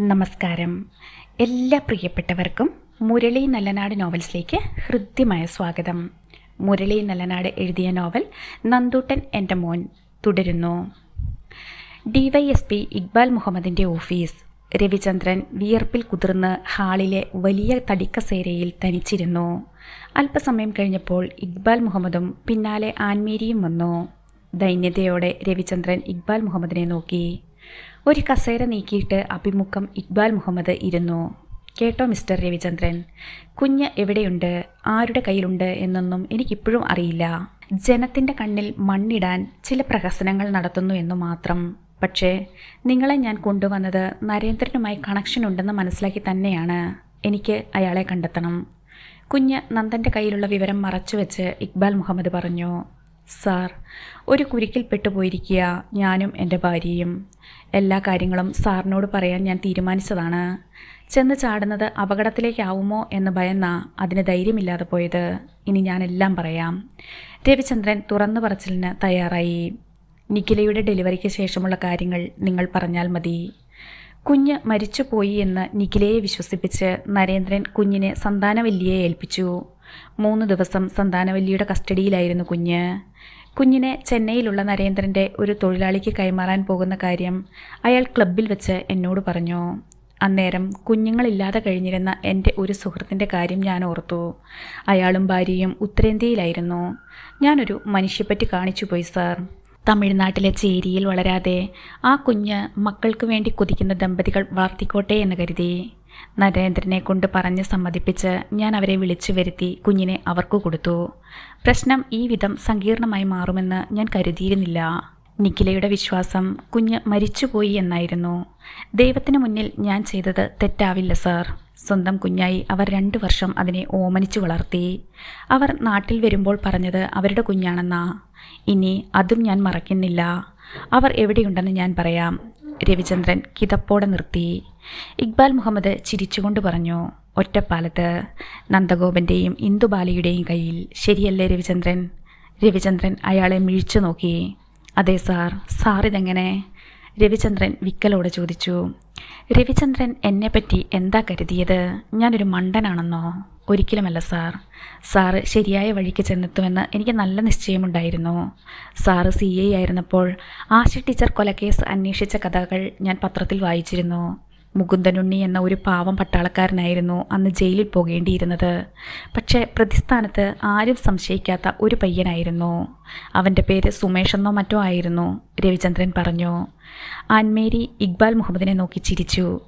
നമസ്കാരം. എല്ലാ പ്രിയപ്പെട്ടവർക്കും മുരളി നല്ലനാട് നോവൽസിലേക്ക് ഹൃദ്യമായ സ്വാഗതം. മുരളി നല്ലനാട് എഴുതിയ നോവൽ നന്ദൂട്ടൻ എന്റെ മോൻ തുടരുന്നു. ഡിവൈഎസ്പി ഇക്ബാൽ മുഹമ്മദിന്റെ ഓഫീസ്. രവിചന്ദ്രൻ വിയർപ്പിൽ കുതിർന്ന് ഹാളിലെ വലിയ തടിക്കസേരയിൽ തനിച്ചിരുന്നു. അല്പസമയം കഴിഞ്ഞപ്പോൾ ഇക്ബാൽ മുഹമ്മദും പിന്നാലെ ആൻമേരിയും വന്നു. ദൈന്യതയോടെ രവിചന്ദ്രൻ ഇക്ബാൽ മുഹമ്മദിനെ നോക്കി. ഒരു കസേര നീക്കിയിട്ട് അഭിമുഖം ഇക്ബാൽ മുഹമ്മദ് ഇരുന്നു. കേട്ടോ മിസ്റ്റർ രവിചന്ദ്രൻ കുഞ്ഞ് എവിടെയുണ്ട്? ആരുടെ കയ്യിലുണ്ട് എന്നൊന്നും എനിക്കിപ്പോഴും അറിയില്ല. ജനത്തിന്റെ കണ്ണിൽ മണ്ണിടാൻ ചില പ്രഹസനങ്ങൾ നടത്തുന്നു എന്നു മാത്രം. പക്ഷേ നിങ്ങളെ ഞാൻ കൊണ്ടുവന്നത് നരേന്ദ്രനുമായി കണക്ഷൻ ഉണ്ടെന്ന് മനസ്സിലാക്കി തന്നെയാണ്. എനിക്ക് അയാളെ കണ്ടെത്തണം. കുഞ്ഞ് നന്ദന്റെ കയ്യിലുള്ള വിവരം മറച്ചുവെച്ച് ഇക്ബാൽ മുഹമ്മദ് പറഞ്ഞു. സാർ ഒരു കുരുക്കിൽ പെട്ടുപോയിരിക്കുക ഞാനും എന്റെ ഭാര്യയും. എല്ലാ കാര്യങ്ങളും സാറിനോട് പറയാൻ ഞാൻ തീരുമാനിച്ചതാണ്. ചെന്ന് ചാടുന്നത് അപകടത്തിലേക്കാവുമോ എന്ന് ഭയന്ന അതിന് ധൈര്യമില്ലാതെ പോയത്. ഇനി ഞാനെല്ലാം പറയാം. രവിചന്ദ്രൻ തുറന്നു പറച്ചിലിന് തയ്യാറായി. നിഖിലയുടെ ഡെലിവറിക്ക് ശേഷമുള്ള കാര്യങ്ങൾ നിങ്ങൾ പറഞ്ഞാൽ മതി. കുഞ്ഞ് മരിച്ചുപോയി എന്ന് നിഖിലയെ വിശ്വസിപ്പിച്ച് നരേന്ദ്രൻ കുഞ്ഞിനെ സന്താനവല്ലിയെ ഏൽപ്പിച്ചു. മൂന്ന് ദിവസം സന്താനവല്ലിയുടെ കസ്റ്റഡിയിലായിരുന്നു കുഞ്ഞ്. കുഞ്ഞിനെ ചെന്നൈയിലുള്ള നരേന്ദ്രന്റെ ഒരു തൊഴിലാളിക്ക് കൈമാറാൻ പോകുന്ന കാര്യം അയാൾ ക്ലബിൽ വെച്ച് എന്നോട് പറഞ്ഞു. അന്നേരം കുഞ്ഞുങ്ങളില്ലാതെ കഴിഞ്ഞിരുന്ന എന്റെ ഒരു സുഹൃത്തിന്റെ കാര്യം ഞാൻ ഓർത്തു. അയാളും ഭാര്യയും ഉത്തരേന്ത്യയിലായിരുന്നു. ഞാനൊരു മനുഷ്യപ്പറ്റി കാണിച്ചു പോയി സാർ. തമിഴ്നാട്ടിലെ ചേരിയിൽ വളരാതെ ആ കുഞ്ഞ് മക്കൾക്ക് വേണ്ടി കുതിക്കുന്ന ദമ്പതികൾ വളർത്തിക്കോട്ടെ എന്ന് കരുതി. നരേന്ദ്രനെ കൊണ്ട് പറഞ്ഞ് സമ്മതിപ്പിച്ച് ഞാൻ അവരെ വിളിച്ചു വരുത്തി കുഞ്ഞിനെ അവർക്ക് കൊടുത്തു. പ്രശ്നം ഈ വിധം സങ്കീർണമായി മാറുമെന്ന് ഞാൻ കരുതിയിരുന്നില്ല. നിഖിലയുടെ വിശ്വാസം കുഞ്ഞ് മരിച്ചുപോയി എന്നായിരുന്നു. ദൈവത്തിന് മുന്നിൽ ഞാൻ ചെയ്തത് തെറ്റാവില്ല സാർ. സ്വന്തം കുഞ്ഞായി അവർ രണ്ടു വർഷം അതിനെ ഓമനിച്ചു വളർത്തി. അവർ നാട്ടിൽ വരുമ്പോൾ പറഞ്ഞത് അവരുടെ കുഞ്ഞാണെന്നാ. ഇനി അതും ഞാൻ മറക്കുന്നില്ല അവർ എവിടെയുണ്ടെന്ന് ഞാൻ പറയാം. രവിചന്ദ്രൻ കിതപ്പോടെ നിർത്തി. ഇക്ബാൽ മുഹമ്മദ് ചിരിച്ചുകൊണ്ട് പറഞ്ഞു ഒറ്റപ്പാലത്ത് നന്ദഗോപന്റെയും ഇന്ദുബാലയുടെയും കയ്യിൽ ശരിയല്ലേ രവിചന്ദ്രൻ? രവിചന്ദ്രൻ അയാളെ മിഴിച്ചു നോക്കി. അതെ സാർ സാർ ഇതെങ്ങനെ രവിചന്ദ്രൻ വിക്കലോടെ ചോദിച്ചു രവിചന്ദ്രൻ എന്നെപ്പറ്റി എന്താ കരുതിയത്? ഞാനൊരു മണ്ടനാണെന്നോ? ഒരിക്കലുമല്ല സാർ. സാറ് ശരിയായ വഴിക്ക് ചെന്നെത്തുമെന്ന് എനിക്ക് നല്ല നിശ്ചയമുണ്ടായിരുന്നു. സാറ് സി ഐ ആയിരുന്നപ്പോൾ ആശ ടീച്ചർ കൊലക്കേസ് അന്വേഷിച്ച കഥകൾ ഞാൻ പത്രത്തിൽ വായിച്ചിരുന്നു. മുകുന്ദനുണ്ണി എന്ന ഒരു പാവം പട്ടാളക്കാരനായിരുന്നു അന്ന് ജയിലിൽ പോകേണ്ടിയിരുന്നത്. പക്ഷേ പ്രതിസ്ഥാനത്ത് ആരും സംശയിക്കാത്ത ഒരു പയ്യനായിരുന്നു. അവന്റെ പേര് സുമേഷ് എന്നോ മറ്റോ ആയിരുന്നു രവിചന്ദ്രൻ പറഞ്ഞു. ആൻമേരി ഇക്ബാൽ മുഹമ്മദിനെ നോക്കി ചിരിച്ചു.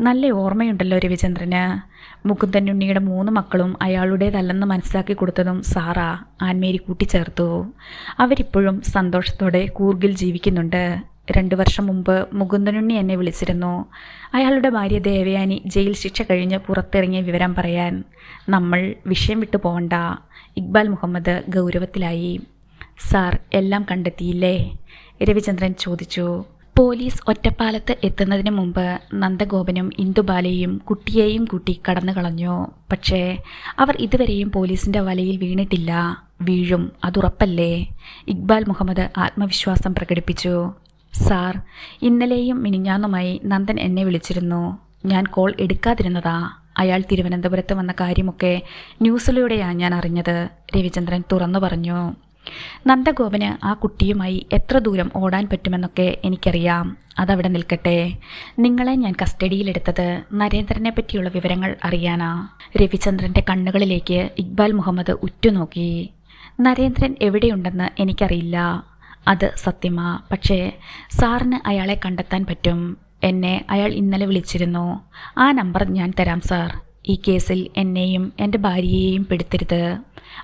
നല്ല ഓർമ്മയുണ്ടല്ലോ രവിചന്ദ്രന്. മുകുന്ദനുണ്ണിയുടെ മൂന്ന് മക്കളും അയാളുടേതല്ലെന്ന് മനസ്സിലാക്കി കൊടുത്തതും സാറാ ആൻമേരി കൂട്ടിച്ചേർത്തു. അവരിപ്പോഴും സന്തോഷത്തോടെ കൂർഗിൽ ജീവിക്കുന്നുണ്ട്. രണ്ടു വർഷം മുമ്പ് മുകുന്ദനുണ്ണി എന്നെ വിളിച്ചിരുന്നു. അയാളുടെ ഭാര്യ ദേവയാനി ജയിൽ ശിക്ഷ കഴിഞ്ഞ് പുറത്തിറങ്ങിയ വിവരം പറയാൻ നമ്മൾ വിഷയം വിട്ടു പോകണ്ട ഇക്ബാൽ മുഹമ്മദ് ഗൗരവത്തിലായി. സാർ എല്ലാം കണ്ടെത്തിയില്ലേ? രവിചന്ദ്രൻ ചോദിച്ചു. പോലീസ് ഒറ്റപ്പാലത്ത് എത്തുന്നതിന് മുമ്പ് നന്ദഗോപനും ഇന്ദുബാലയും കുട്ടിയെയും കൂട്ടി കടന്നു കളഞ്ഞു. പക്ഷേ അവർ ഇതുവരെയും പോലീസിന്റെ വലയിൽ വീണിട്ടില്ല. വീഴും അതുറപ്പല്ലേ? ഇക്ബാൽ മുഹമ്മദ് ആത്മവിശ്വാസം പ്രകടിപ്പിച്ചു. സാർ ഇന്നലെയും മിനിഞ്ഞാന്നുമായി നന്ദൻ എന്നെ വിളിച്ചിരുന്നു. ഞാൻ കോൾ എടുക്കാതിരുന്നതാ. അയാൾ തിരുവനന്തപുരത്ത് വന്ന കാര്യമൊക്കെ ന്യൂസിലൂടെയാണ് ഞാൻ അറിഞ്ഞത്. രവിചന്ദ്രൻ തുറന്നു പറഞ്ഞു. നന്ദഗോപന് ആ കുട്ടിയുമായി എത്ര ദൂരം ഓടാൻ പറ്റുമെന്നൊക്കെ എനിക്കറിയാം. അതവിടെ നിൽക്കട്ടെ. നിങ്ങളെ ഞാൻ കസ്റ്റഡിയിലെടുത്തത് നരേന്ദ്രനെ പറ്റിയുള്ള വിവരങ്ങൾ അറിയാനാ. രവിചന്ദ്രന്റെ കണ്ണുകളിലേക്ക് ഇക്ബാൽ മുഹമ്മദ് ഉറ്റുനോക്കി. നരേന്ദ്രൻ എവിടെയുണ്ടെന്ന് എനിക്കറിയില്ല. അത് സത്യമാ. പക്ഷേ സാറിന് അയാളെ കണ്ടെത്താൻ പറ്റും. എന്നെ അയാൾ ഇന്നലെ വിളിച്ചിരുന്നു. ആ നമ്പർ ഞാൻ തരാം സാർ. ഈ കേസിൽ എന്നെയും എന്റെ ഭാര്യയെയും പെടുത്തരുത്.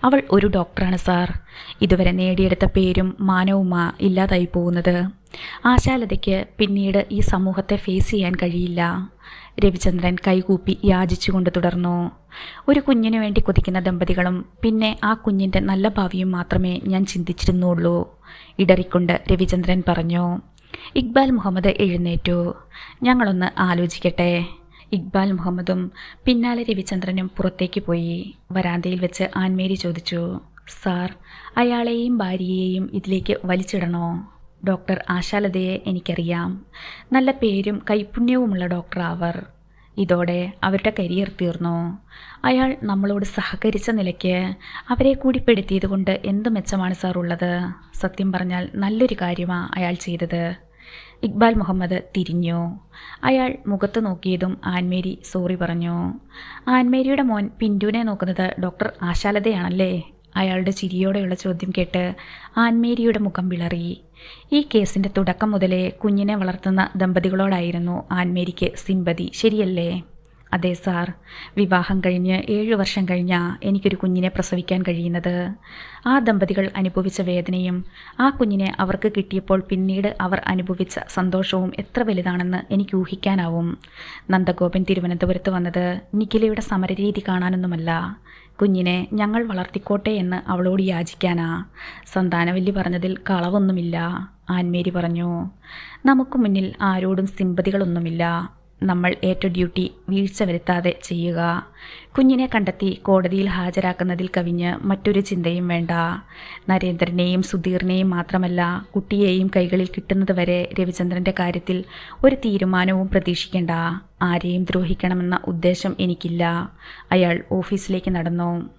അവൾ ഒരു ഡോക്ടറാണ് സാർ. ഇതുവരെ നേടിയെടുത്ത പേരും മാനവുമാ ഇല്ലാതായി പോകുന്നത്. ആശാലതയ്ക്ക് പിന്നീട് ഈ സമൂഹത്തെ ഫേസ് ചെയ്യാൻ കഴിയില്ല. രവിചന്ദ്രൻ കൈകൂപ്പി യാചിച്ചുകൊണ്ട് തുടർന്നു. ഒരു കുഞ്ഞിനു വേണ്ടി കൊതിക്കുന്ന ദമ്പതികളും പിന്നെ ആ കുഞ്ഞിന്റെ നല്ല ഭാവിയും മാത്രമേ ഞാൻ ചിന്തിച്ചിരുന്നുള്ളൂ. ഇടറിക്കൊണ്ട് രവിചന്ദ്രൻ പറഞ്ഞു ഇക്ബാൽ മുഹമ്മദ് എഴുന്നേറ്റു. ഞങ്ങളൊന്ന് ആലോചിക്കട്ടെ. ഇക്ബാൽ മുഹമ്മദും പിന്നാലെ രവിചന്ദ്രനും പുറത്തേക്ക് പോയി. വരാന്തയിൽ വെച്ച് ആൻമേരി ചോദിച്ചു സാർ അയാളെയും ഭാര്യയെയും ഇതിലേക്ക് വലിച്ചിടണോ? ഡോക്ടർ ആശാലതയെ എനിക്കറിയാം. നല്ല പേരും കൈപുണ്യവുമുള്ള ഡോക്ടർ അവർ ഇതോടെ അവരുടെ കരിയർ തീർന്നു. അയാൾ നമ്മളോട് സഹകരിച്ച നിലയ്ക്ക് അവരെ കൂടി പെടുത്തിയത് കൊണ്ട് എന്ത് മെച്ചമാണ് സാർ ഉള്ളത്? സത്യം പറഞ്ഞാൽ നല്ലൊരു കാര്യമാണ് അയാൾ ചെയ്തത്. ഇക്ബാൽ മുഹമ്മദ് തിരിഞ്ഞു. അയാൾ മുഖത്ത് നോക്കിയതും ആൻമേരി സോറി പറഞ്ഞു. ആൻമേരിയുടെ മോൻ പിന്റുവിനെ നോക്കുന്നത് ഡോക്ടർ ആശാലതയാണല്ലേ? അയാളുടെ ചിരിയോടെയുള്ള ചോദ്യം കേട്ട് ആൻമേരിയുടെ മുഖം വിളറി. ഈ കേസിന്റെ തുടക്കം മുതലേ കുഞ്ഞിനെ വളർത്തുന്ന ദമ്പതികളോടായിരുന്നു ആൻമേരിക്ക് സിമ്പതി ശരിയല്ലേ? അതെ സാർ. വിവാഹം കഴിഞ്ഞ് ഏഴു വർഷം കഴിഞ്ഞാൽ എനിക്കൊരു കുഞ്ഞിനെ പ്രസവിക്കാൻ കഴിയുന്നത്. ആ ദമ്പതികൾ അനുഭവിച്ച വേദനയും ആ കുഞ്ഞിനെ അവർക്ക് കിട്ടിയപ്പോൾ പിന്നീട് അവർ അനുഭവിച്ച സന്തോഷവും എത്ര വലുതാണെന്ന് എനിക്ക് ഊഹിക്കാനാവും. നന്ദഗോപൻ തിരുവനന്തപുരത്ത് വന്നത് നിഖിലയുടെ സമരരീതി കാണാനൊന്നുമല്ല. കുഞ്ഞിനെ ഞങ്ങൾ വളർത്തിക്കോട്ടെ എന്ന് അവളോട് യാചിക്കാനാ. സന്താനവല്ലി പറഞ്ഞതിൽ കളവൊന്നുമില്ല. ആൻമേരി പറഞ്ഞു നമുക്ക് മുന്നിൽ ആരോടും സിമ്പതികളൊന്നുമില്ല. നമ്മൾ ഏറ്റ ഡ്യൂട്ടി വീഴ്ച വരുത്താതെ ചെയ്യുക. കുഞ്ഞിനെ കണ്ടെത്തി കോടതിയിൽ ഹാജരാക്കുന്നതിൽ കവിഞ്ഞ് മറ്റൊരു ചിന്തയും വേണ്ട. നരേന്ദ്രനെയും സുധീറിനെയും മാത്രമല്ല കുട്ടിയെയും കൈകളിൽ കിട്ടുന്നതുവരെ രവിചന്ദ്രന്റെ കാര്യത്തിൽ ഒരു തീരുമാനവും പ്രതീക്ഷിക്കേണ്ട. ആരെയും ദ്രോഹിക്കണമെന്ന ഉദ്ദേശം എനിക്കില്ല. അയാൾ ഓഫീസിലേക്ക് നടന്നു.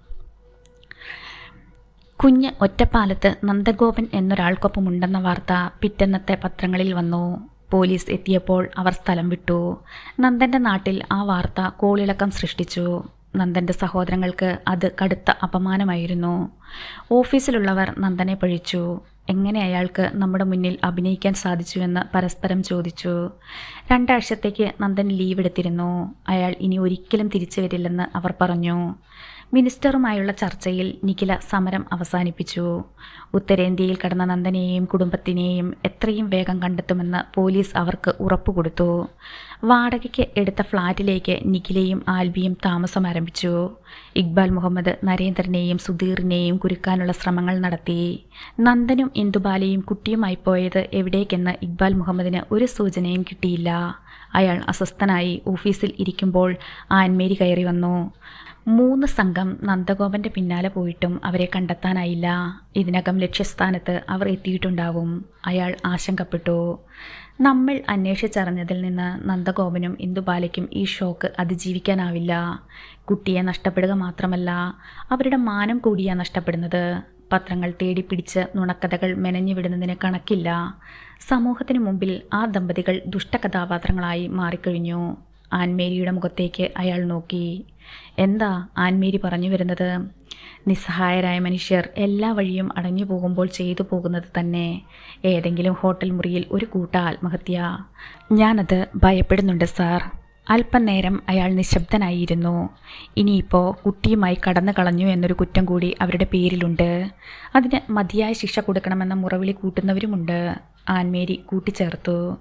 കുഞ്ഞ് ഒറ്റപ്പാലത്ത് നന്ദഗോപൻ എന്നൊരാൾക്കൊപ്പമുണ്ടെന്ന വാർത്ത പിറ്റന്നത്തെ പത്രങ്ങളിൽ വന്നു. പോലീസ് എത്തിയപ്പോൾ അവർ സ്ഥലം വിട്ടു. നന്ദന്റെ നാട്ടിൽ ആ വാർത്ത കോളിളക്കം സൃഷ്ടിച്ചു. നന്ദന്റെ സഹോദരങ്ങൾക്ക് അത് കടുത്ത അപമാനമായിരുന്നു. ഓഫീസിലുള്ളവർ നന്ദനെ പഴിച്ചു. എങ്ങനെ അയാൾക്ക് നമ്മുടെ മുന്നിൽ അഭിനയിക്കാൻ സാധിച്ചുവെന്ന് പരസ്പരം ചോദിച്ചു. രണ്ടാഴ്ചത്തേക്ക് നന്ദൻ ലീവ് എടുത്തിരുന്നു. അയാൾ ഇനി ഒരിക്കലും തിരിച്ചു വരില്ലെന്ന് അവർ പറഞ്ഞു. മിനിസ്റ്ററുമായുള്ള ചർച്ചയിൽ നിഖില സമരം അവസാനിപ്പിച്ചു. ഉത്തരേന്ത്യയിൽ കടന്ന നന്ദനെയും കുടുംബത്തിനെയും എത്രയും വേഗം കണ്ടെത്തുമെന്ന് പോലീസ് അവർക്ക് ഉറപ്പുകൊടുത്തു വാടകയ്ക്ക് എടുത്ത ഫ്ളാറ്റിലേക്ക് നിഖിലയും ആൽബിയും താമസം ആരംഭിച്ചു. ഇക്ബാൽ മുഹമ്മദ് നരേന്ദ്രനെയും സുധീറിനെയും കുരുക്കാനുള്ള ശ്രമങ്ങൾ നടത്തി. നന്ദനും ഇന്ദുബാലയും കുട്ടിയുമായി പോയത് എവിടേക്കെന്ന് ഇക്ബാൽ മുഹമ്മദിന് ഒരു സൂചനയും കിട്ടിയില്ല. അയാൾ അസ്വസ്ഥനായി ഓഫീസിൽ ഇരിക്കുമ്പോൾ ആൻമേരി കയറി വന്നു. മൂന്ന് സംഘം നന്ദഗോപന്റെ പിന്നാലെ പോയിട്ടും അവരെ കണ്ടെത്താനായില്ല. ഇതിനകം ലക്ഷ്യസ്ഥാനത്ത് അവർ എത്തിയിട്ടുണ്ടാവും. അയാൾ ആശങ്കപ്പെട്ടു. നമ്മൾ അന്വേഷിച്ചറിഞ്ഞതിൽ നിന്ന് നന്ദഗോപനും ഇന്ദുബാലയ്ക്കും ഈ ഷോക്ക് അതിജീവിക്കാനാവില്ല. കുട്ടിയെ നഷ്ടപ്പെടുക മാത്രമല്ല അവരുടെ മാനം കൂടിയാണ് നഷ്ടപ്പെടുന്നത്. പത്രങ്ങൾ തേടിപ്പിടിച്ച് നുണക്കഥകൾ മെനഞ്ഞു വിടുന്നതിന് കണക്കില്ല. സമൂഹത്തിന് മുമ്പിൽ ആ ദമ്പതികൾ ദുഷ്ടകഥാപാത്രങ്ങളായി മാറിക്കഴിഞ്ഞു. ആൻമേരിയുടെ മുഖത്തേക്ക് അയാൾ നോക്കി. എന്താ ആൻമേരി പറഞ്ഞു വരുന്നത്? നിസ്സഹായരായ മനുഷ്യർ എല്ലാ വഴിയും അടഞ്ഞു പോകുമ്പോൾ ചെയ്തു പോകുന്നത് തന്നെ. ഏതെങ്കിലും ഹോട്ടൽ മുറിയിൽ ഒരു കൂട്ട ആത്മഹത്യ. ഞാനത് ഭയപ്പെടുന്നുണ്ട് സാർ. അല്പനേരം അയാൾ നിശബ്ദനായിരുന്നു. ഇനിയിപ്പോൾ കുട്ടിയുമായി കടന്നു കളഞ്ഞു എന്നൊരു കുറ്റം കൂടി അവരുടെ പേരിലുണ്ട്. അതിന് മതിയായ ശിക്ഷ കൊടുക്കണമെന്ന മുറവിളി കൂട്ടുന്നവരുമുണ്ട്. ആൻമേരി കൂട്ടിച്ചേർത്തു.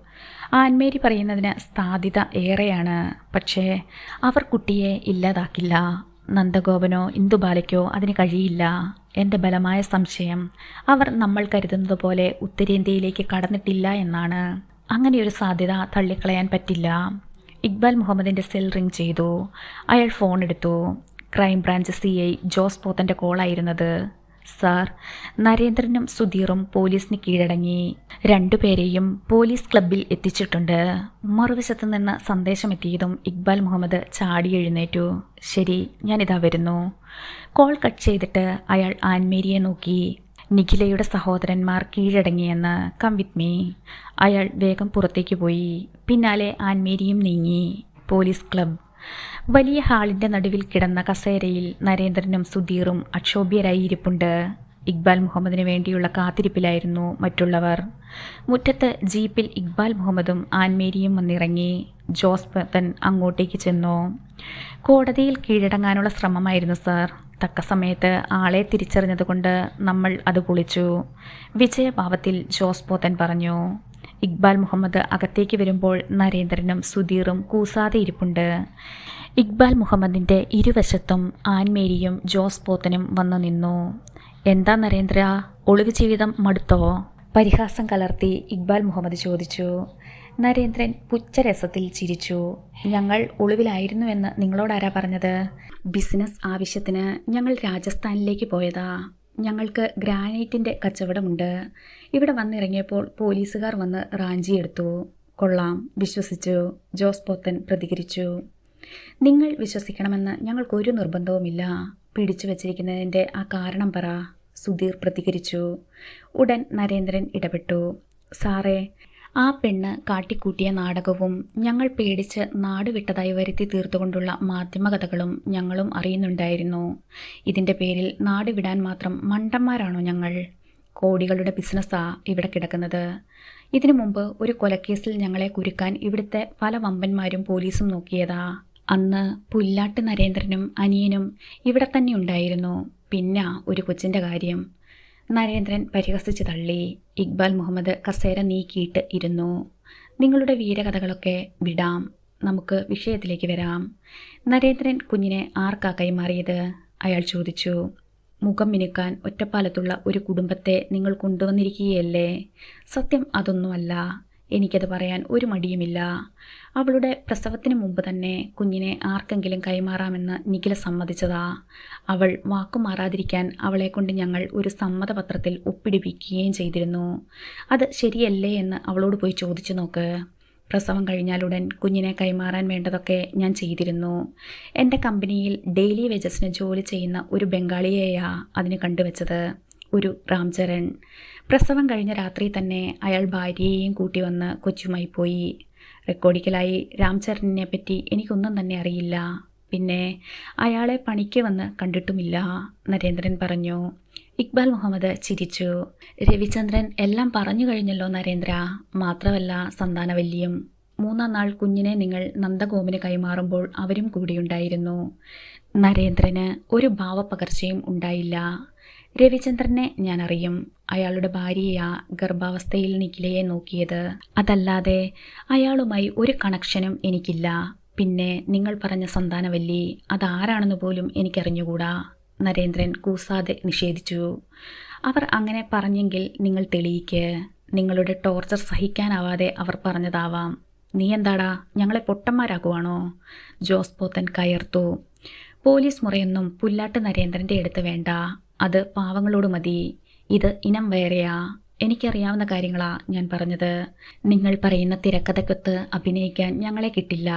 ആൻമേരി പറയുന്നതിന് സാധ്യത ഏറെയാണ്. പക്ഷേ അവർ കുട്ടിയെ ഇല്ലാതാക്കില്ല. നന്ദഗോപനോ ഇന്ദുബാലയ്ക്കോ അതിന് കഴിയില്ല. എന്റെ ബലമായ സംശയം. അവർ നമ്മൾ കരുതുന്നത് പോലെ ഉത്തരേന്ത്യയിലേക്ക് കടന്നിട്ടില്ല എന്നാണ്. അങ്ങനെയൊരു സാധ്യത തള്ളിക്കളയാൻ പറ്റില്ല. ഇക്ബാൽ മുഹമ്മദിന്റെ സെൽ റിംഗ് ചെയ്തു. അയാൾ ഫോൺ എടുത്തു. Crime branch C I Jose പോത്തന്റെ കോളായിരുന്നത് സാർ നരേന്ദ്രനും സുധീറും പോലീസിന് കീഴടങ്ങി. രണ്ടുപേരെയും പോലീസ് ക്ലബിൽ എത്തിച്ചിട്ടുണ്ട്. മറുവശത്തു നിന്ന് സന്ദേശമെത്തിയതും ഇക്ബാൽ മുഹമ്മദ് ചാടി എഴുന്നേറ്റു. ശരി ഞാനിതാ വരുന്നു. കോൾ കട്ട് ചെയ്തിട്ട് അയാൾ ആൻമേരിയെ നോക്കി. നിഖിലയുടെ സഹോദരന്മാർ കീഴടങ്ങിയെന്ന് കം വിത്ത് മീ അയാൾ വേഗം പുറത്തേക്ക് പോയി. പിന്നാലെ ആൻമേരിയും നീങ്ങി. Police club. വലിയ ഹാളിന്റെ നടുവിൽ കിടന്ന കസേരയിൽ നരേന്ദ്രനും സുധീറും അക്ഷോഭ്യരായി ഇരിപ്പുണ്ട്. ഇക്ബാൽ മുഹമ്മദിന് വേണ്ടിയുള്ള കാത്തിരിപ്പിലായിരുന്നു മറ്റുള്ളവർ. മുറ്റത്ത് ജീപ്പിൽ ഇക്ബാൽ മുഹമ്മദും ആൻമേരിയും വന്നിറങ്ങി. ജോസ് ബത്തൻ അങ്ങോട്ടേക്ക് ചെന്നു. കോടതിയിൽ കീഴടങ്ങാനുള്ള ശ്രമമായിരുന്നു സാർ. തക്ക സമയത്ത് ആളെ തിരിച്ചറിഞ്ഞതുകൊണ്ട് നമ്മൾ അത് പൊളിച്ചു വിജയഭാവത്തിൽ ജോസ് പോത്തൻ പറഞ്ഞു ഇക്ബാൽ മുഹമ്മദ് അകത്തേക്ക് വരുമ്പോൾ നരേന്ദ്രനും സുധീറും കൂസാതെ ഇരിപ്പുണ്ട്. ഇക്ബാൽ മുഹമ്മദിന്റെ ഇരുവശത്തും ആൻമേരിയും ജോസ് പോത്തനും വന്നു നിന്നു. എന്താ നരേന്ദ്ര ഒളിവ് ജീവിതം മടുത്തോ? പരിഹാസം കലർത്തി ഇക്ബാൽ മുഹമ്മദ് ചോദിച്ചു നരേന്ദ്രൻ പുച്ഛരസത്തിൽ ചിരിച്ചു. ഞങ്ങൾ ഒളിവിലായിരുന്നുവെന്ന് നിങ്ങളോടാരാ പറഞ്ഞത്? ബിസിനസ് ആവശ്യത്തിന് ഞങ്ങൾ രാജസ്ഥാനിലേക്ക് പോയതാ. ഞങ്ങൾക്ക് ഗ്രാനൈറ്റിന്റെ കച്ചവടമുണ്ട്. ഇവിടെ വന്നിറങ്ങിയപ്പോൾ പോലീസുകാർ വന്ന് റാഞ്ചി എടുത്തു. കൊള്ളാം വിശ്വസിച്ചു. ജോസ് പോത്തൻ പ്രതികരിച്ചു. നിങ്ങൾ വിശ്വസിക്കണമെന്ന് ഞങ്ങൾക്കൊരു നിർബന്ധവുമില്ല. പിടിച്ചു വച്ചിരിക്കുന്നതിന്റെ ആ കാരണം പറ. സുധീർ പ്രതികരിച്ചു. ഉടൻ നരേന്ദ്രൻ ഇടപെട്ടു. സാറേ ആ പെണ്ണ് കാട്ടിക്കൂട്ടിയ നാടകവും ഞങ്ങൾ പേടിച്ച് നാട് വിട്ടതായി വരുത്തി തീർത്തുകൊണ്ടുള്ള മാധ്യമകഥകളും ഞങ്ങളും അറിയുന്നുണ്ടായിരുന്നു. ഇതിന്റെ പേരിൽ നാട് വിടാൻ മാത്രം മണ്ടന്മാരാണോ ഞങ്ങൾ? കോടികളുടെ ബിസിനസ്സാ ഇവിടെ കിടക്കുന്നത്. ഇതിനു മുമ്പ് ഒരു കൊലക്കേസിൽ ഞങ്ങളെ കുരുക്കാൻ ഇവിടുത്തെ പല വമ്പന്മാരും പോലീസും നോക്കിയതാ. അന്ന് പുല്ലാട്ട് നരേന്ദ്രനും അനിയനും ഇവിടെ തന്നെ ഉണ്ടായിരുന്നു. പിന്നെ ഒരു കൊച്ചിന്റെ കാര്യം. നരേന്ദ്രൻ പരിഹസിച്ച് തള്ളി. ഇക്ബാൽ മുഹമ്മദ് കസേര നീക്കിയിട്ട് ഇരുന്നു. നിങ്ങളുടെ വീരകഥകളൊക്കെ വിടാം. നമുക്ക് വിഷയത്തിലേക്ക് വരാം. നരേന്ദ്രൻ കുഞ്ഞിനെ ആർക്കാ കൈമാറിയത്? അയാൾ ചോദിച്ചു. മുഖം മിനുക്കാൻ ഒറ്റപ്പാലത്തുള്ള ഒരു കുടുംബത്തെ നിങ്ങൾ കൊണ്ടുവന്നിരിക്കുകയല്ലേ? സത്യം അതൊന്നുമല്ല. എനിക്കത് പറയാൻ ഒരു മടിയുമില്ല. അവളുടെ പ്രസവത്തിന് മുമ്പ് തന്നെ കുഞ്ഞിനെ ആർക്കെങ്കിലും കൈമാറാമെന്ന് നിഖില സമ്മതിച്ചതാ. അവൾ വാക്കുമാറാതിരിക്കാൻ അവളെക്കൊണ്ട് ഞങ്ങൾ ഒരു സമ്മതപത്രത്തിൽ ഒപ്പിടിപ്പിക്കുകയും ചെയ്തിരുന്നു. അത് ശരിയല്ലേ എന്ന് അവളോട് പോയി ചോദിച്ചു നോക്ക്. പ്രസവം കഴിഞ്ഞാലുടൻ കുഞ്ഞിനെ കൈമാറാൻ വേണ്ടതൊക്കെ ഞാൻ ചെയ്തിരുന്നു. എന്റെ കമ്പനിയിൽ ഡെയിലി വേജസിന് ജോലി ചെയ്യുന്ന ഒരു ബംഗാളിയെയാ അതിന് കണ്ടുവച്ചത്. ഒരു രാംചരൺ പ്രസവം കഴിഞ്ഞ രാത്രി തന്നെ അയാൾ ഭാര്യയെയും കൂട്ടി വന്ന് കൊച്ചുമായി പോയി. റെക്കോർഡിക്കലായി രാംചരണിനെ പറ്റി എനിക്കൊന്നും തന്നെ അറിയില്ല. പിന്നെ അയാളെ പണിക്ക് വന്ന് കണ്ടിട്ടുമില്ല നരേന്ദ്രൻ പറഞ്ഞു. ഇക്ബാൽ മുഹമ്മദ് ചിരിച്ചു. രവിചന്ദ്രൻ എല്ലാം പറഞ്ഞു കഴിഞ്ഞല്ലോ നരേന്ദ്ര. മാത്രമല്ല സന്താനവല്യം മൂന്നാം നാൾ കുഞ്ഞിനെ നിങ്ങൾ നന്ദഗോപിന് കൈമാറുമ്പോൾ അവരും കൂടിയുണ്ടായിരുന്നു. നരേന്ദ്രന് ഒരു ഭാവപകർച്ചയും ഉണ്ടായില്ല. രവിചന്ദ്രനെ ഞാനറിയും. അയാളുടെ ഭാര്യയാ ഗർഭാവസ്ഥയിൽ നിഖിലയെ നോക്കിയത്. അതല്ലാതെ അയാളുമായി ഒരു കണക്ഷനും എനിക്കില്ല. പിന്നെ നിങ്ങൾ പറഞ്ഞ സന്താനവല്ലി അതാരാണെന്ന് പോലും എനിക്കറിഞ്ഞുകൂടാ. നരേന്ദ്രൻ കൂസാതെ നിഷേധിച്ചു. അവർ അങ്ങനെ പറഞ്ഞെങ്കിൽ നിങ്ങൾ തെളിയിക്ക്. നിങ്ങളുടെ ടോർച്ചർ സഹിക്കാനാവാതെ അവർ പറഞ്ഞതാവാം. നീ എന്താടാ? ഞങ്ങളെ പൊട്ടന്മാരാക്കുവാണോ? ജോസ് പോത്തൻ കയർത്തു. പോലീസ് മുറയൊന്നും പുല്ലാട്ട് നരേന്ദ്രന്റെ അടുത്ത് വേണ്ട. അത് പാവങ്ങളോട് മതി. ഇത് ഇനം വേറെയാ. എനിക്കറിയാവുന്ന കാര്യങ്ങളാ ഞാൻ പറഞ്ഞത്. നിങ്ങൾ പറയുന്ന തിരക്കഥക്കൊത്ത് അഭിനയിക്കാൻ ഞങ്ങളെ കിട്ടില്ല.